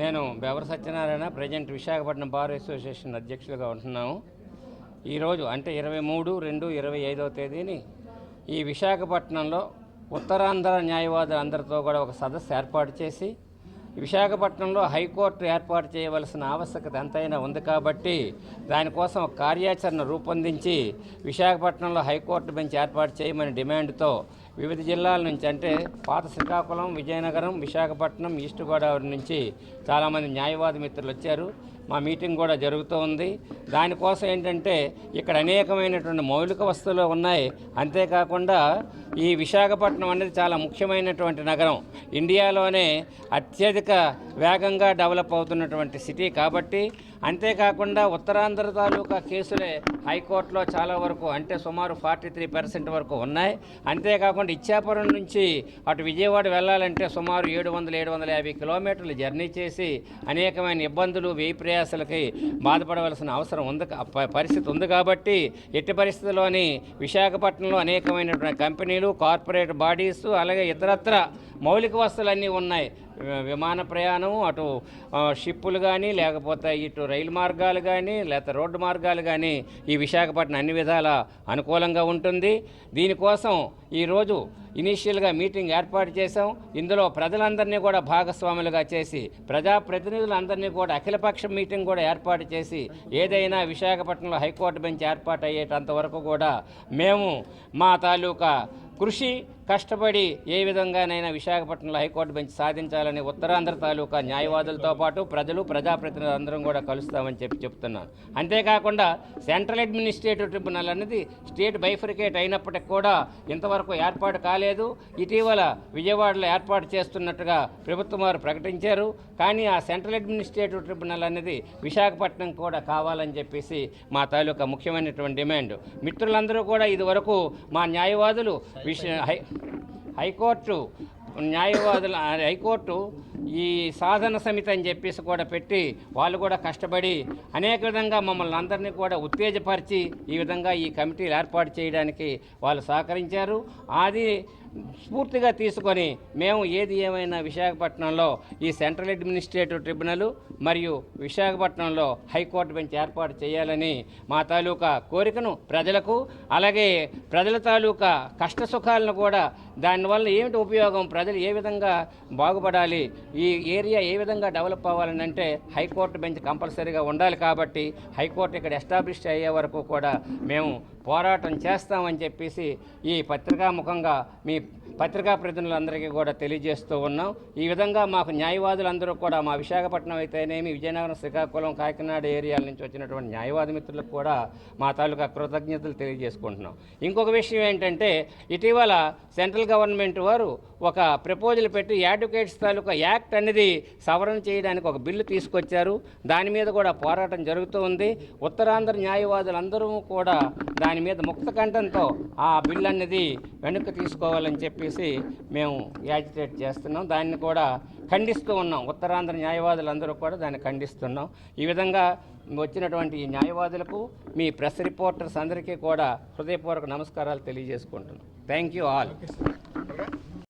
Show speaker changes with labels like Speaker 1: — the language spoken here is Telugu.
Speaker 1: నేను Bevara Satyanarayana present Visakhapatnam bar association అధ్యక్షులుగా ఉంటున్నాము. ఈరోజు అంటే ఇరవై మూడు రెండు ఇరవై ఐదవ తేదీని ఈ విశాఖపట్నంలో ఉత్తరాంధ్ర న్యాయవాదులందరితో కూడా ఒక సదస్సు ఏర్పాటు చేసి విశాఖపట్నంలో హైకోర్టు ఏర్పాటు చేయవలసిన ఆవశ్యకత ఎంతైనా ఉంది కాబట్టి దానికోసం ఒక కార్యాచరణ రూపొందించి విశాఖపట్నంలో హైకోర్టు బెంచ్ ఏర్పాటు చేయమని డిమాండ్తో వివిధ జిల్లాల నుంచి అంటే పాత శ్రీకాకుళం విజయనగరం విశాఖపట్నం ఈస్ట్ గోదావరి నుంచి చాలామంది న్యాయవాది మిత్రులు వచ్చారు. మా మీటింగ్ కూడా జరుగుతూ ఉంది. దానికోసం ఏంటంటే ఇక్కడ అనేకమైనటువంటి మౌలిక వస్తువులు ఉన్నాయి. అంతేకాకుండా ఈ విశాఖపట్నం అనేది చాలా ముఖ్యమైనటువంటి నగరం. ఇండియాలోనే అత్యధిక వేగంగా డెవలప్ అవుతున్నటువంటి సిటీ కాబట్టి అంతేకాకుండా ఉత్తరాంధ్ర తాలూకా కేసులే హైకోర్టులో చాలా వరకు అంటే సుమారు ఫార్టీ త్రీ పర్సెంట్ వరకు ఉన్నాయి. అంతేకాకుండా ఇచ్చాపురం నుంచి అటు విజయవాడ వెళ్ళాలంటే సుమారు ఏడు వందల ఏడు వందల యాభై కిలోమీటర్లు జర్నీ చేసి అనేకమైన ఇబ్బందులు వ్యయ ప్రయాసాలకి బాధపడవలసిన అవసరం ఉంది పరిస్థితి ఉంది కాబట్టి ఎట్టి పరిస్థితుల్లోని విశాఖపట్నంలో అనేకమైనటువంటి కంపెనీలు కార్పొరేట్ బాడీస్ అలాగే ఇతరత్ర మౌలిక వసతులన్నీ ఉన్నాయి. విమాన ప్రయాణం అటు షిప్పులు కానీ లేకపోతే ఇటు రైలు మార్గాలు కానీ లేకపోతే రోడ్డు మార్గాలు కానీ ఈ విశాఖపట్నం అన్ని విధాల అనుకూలంగా ఉంటుంది. దీనికోసం ఈరోజు ఇనీషియల్గా మీటింగ్ ఏర్పాటు చేశాం. ఇందులో ప్రజలందరినీ కూడా భాగస్వాములుగా చేసి ప్రజాప్రతినిధులందరినీ కూడా అఖిలపక్ష మీటింగ్ కూడా ఏర్పాటు చేసి ఏదైనా విశాఖపట్నంలో హైకోర్టు బెంచ్ ఏర్పాటు అయ్యేటంత వరకు కూడా మేము మా తాలూకా కృషి కష్టపడి ఏ విధంగానైనా విశాఖపట్నంలో హైకోర్టు బెంచ్ సాధించాలని ఉత్తరాంధ్ర తాలూకా న్యాయవాదులతో పాటు ప్రజలు ప్రజాప్రతినిధులు అందరం కూడా కలుస్తామని చెప్పి చెప్తున్నాను. అంతేకాకుండా సెంట్రల్ అడ్మినిస్ట్రేటివ్ ట్రిబ్యునల్ అనేది స్టేట్ బైఫ్రికేట్ అయినప్పటికి కూడా ఇంతవరకు ఏర్పాటు కాలేదు. ఇటీవల విజయవాడలో ఏర్పాటు చేస్తున్నట్టుగా ప్రభుత్వం వారు ప్రకటించారు. కానీ ఆ సెంట్రల్ అడ్మినిస్ట్రేటివ్ ట్రిబ్యునల్ అనేది విశాఖపట్నం కూడా కావాలని చెప్పేసి మా తాలూకా ముఖ్యమైనటువంటి డిమాండ్. మిత్రులందరూ కూడా ఇదివరకు మా న్యాయవాదులు విష హై హైకోర్టు న్యాయవాదుల హైకోర్టు ఈ సాధన సమితి అని చెప్పేసి కూడా పెట్టి వాళ్ళు కూడా కష్టపడి అనేక విధంగా మమ్మల్ని అందరినీ కూడా ఉత్తేజపరిచి ఈ విధంగా ఈ కమిటీలు ఏర్పాటు చేయడానికి వాళ్ళు సహకరించారు. అది స్ఫూర్తిగా తీసుకొని మేము ఏది ఏమైనా విశాఖపట్నంలో ఈ సెంట్రల్ అడ్మినిస్ట్రేటివ్ ట్రిబ్యునల్ మరియు విశాఖపట్నంలో హైకోర్టు బెంచ్ ఏర్పాటు చేయాలని మా తాలూకా కోరికను ప్రజలకు అలాగే ప్రజల తాలూకా కష్ట సుఖాలను కూడా దానివల్ల ఏమిటి ఉపయోగం ప్రజలు ఏ విధంగా బాగుపడాలి ఈ ఏరియా ఏ విధంగా డెవలప్ అవ్వాలని అంటే హైకోర్టు బెంచ్ కంపల్సరీగా ఉండాలి కాబట్టి హైకోర్టు ఇక్కడ ఎస్టాబ్లిష్ అయ్యే వరకు కూడా మేము పోరాటం చేస్తామని చెప్పేసి ఈ పత్రికా ముఖంగా మీ పత్రికా ప్రతినిధులందరికీ కూడా తెలియజేస్తూ ఉన్నాం. ఈ విధంగా మాకు న్యాయవాదులందరూ కూడా మా విశాఖపట్నం అయితేనేమి విజయనగరం శ్రీకాకుళం కాకినాడ ఏరియాల నుంచి వచ్చినటువంటి న్యాయవాది మిత్రులకు కూడా మా తాలూకా కృతజ్ఞతలు తెలియజేసుకుంటున్నాం. ఇంకొక విషయం ఏంటంటే ఇటీవల సెంట్రల్ గవర్నమెంట్ వారు ఒక ప్రపోజల్ పెట్టి అడ్వకేట్స్ తాలూకా యాక్ట్ అనేది సవరణ చేయడానికి ఒక బిల్లు తీసుకొచ్చారు. దాని మీద కూడా పోరాటం జరుగుతూ ఉంది. ఉత్తరాంధ్ర న్యాయవాదులందరూ కూడా దాని మీద ముక్త కంఠంతో ఆ బిల్ అనేది వెనక్కి తీసుకోవాలని చెప్పేసి మేము యాజిటేట్ చేస్తున్నాం. దాన్ని కూడా ఖండిస్తూ ఉన్నాం. ఉత్తరాంధ్ర న్యాయవాదులందరూ కూడా దాన్ని ఖండిస్తున్నాం. ఈ విధంగా వచ్చినటువంటి ఈ న్యాయవాదులకు మీ ప్రెస్ రిపోర్టర్స్ అందరికీ కూడా హృదయపూర్వక నమస్కారాలు తెలియజేసుకుంటున్నాం. Thank you all.